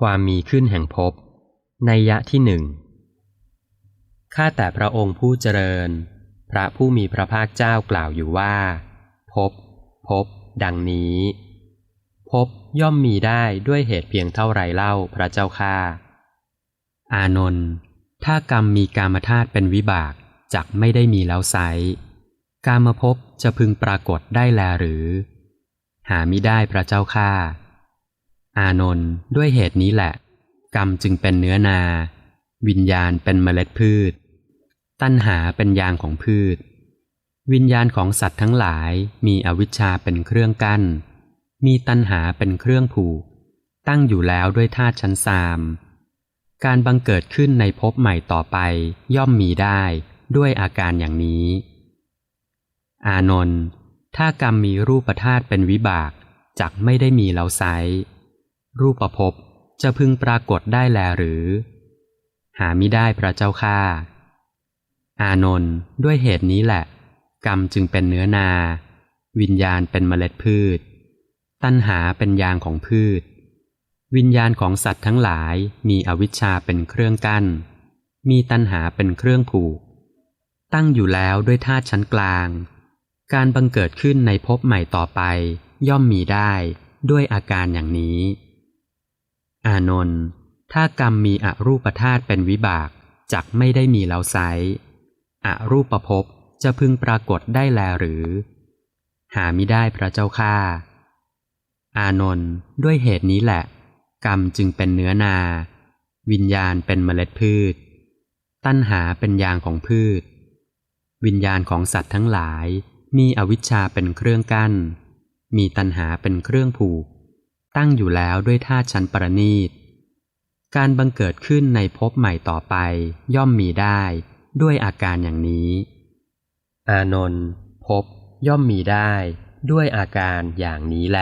ความมีขึ้นแห่งภพในยะที่หนึ่ง ข้าแต่พระองค์ผู้เจริญ พระผู้มีพระภาคเจ้ากล่าวอยู่ว่าภพภพดังนี้ภพย่อมมีได้ด้วยเหตุเพียงเท่าไรเล่าพระเจ้าข้าอานนท์ถ้ากรรมมีกามธาตุเป็นวิบากจักไม่ได้มีแล้วไซกามภพจะพึงปรากฏได้แลหรือ หามิได้พระเจ้าข้า อานนท์ด้วยเหตุนี้แหละ กรรมจึงเป็นเนื้อนา วิญญาณเป็นเมล็ดพืช ตัณหาเป็นยางของพืช วิญญาณของสัตว์ทั้งหลายมีอวิชชาเป็นเครื่องกั้น มีตัณหาเป็นเครื่องผูก ตั้งอยู่แล้วด้วยธาตุชั้นสามการบังเกิดขึ้นในภพใหม่ต่อไปย่อมมีได้ด้วยอาการอย่างนี้ อานนท์ถ้ากรรมมีรูปธาตุเป็นวิบากจักไม่ได้มีแล้วไซ รูปภพจะพึงปรากฏได้แลหรือ หามิได้พระเจ้าข้าอานนท์ด้วยเหตุนี้แหละ กรรมจึงเป็นเนื้อนา วิญญาณเป็นเมล็ดพืช ตัณหาเป็นยางของพืช วิญญาณของสัตว์ทั้งหลายมีอวิชชาเป็นเครื่องกั้น มีตัณหาเป็นเครื่องผูก ตั้งอยู่แล้วด้วยธาตุชั้นกลาง การบังเกิดขึ้นในภพใหม่ต่อไป ย่อมมีได้ด้วยอาการอย่างนี้ อานนท์ถ้ากรรมมีอรูปธาตุเป็นวิบากจักไม่ได้มีแล้วไซอรูปภพจะพึงปรากฏได้แลหรือ หามิได้พระเจ้าข้าอานนท์ด้วยเหตุนี้แหละ กรรมจึงเป็นเนื้อนา วิญญาณเป็นเมล็ดพืช ตัณหาเป็นยางของพืช วิญญาณของสัตว์ทั้งหลาย มีอวิชชาเป็นเครื่องกั้น มีตัณหาเป็นเครื่องผูก ตั้งอยู่แล้วด้วยธาตุชั้นประณีต การบังเกิดขึ้นในภพใหม่ต่อไปย่อมมีได้ด้วยอาการอย่างนี้ อานนท์ภพย่อมมีได้ด้วยอาการอย่างนี้แล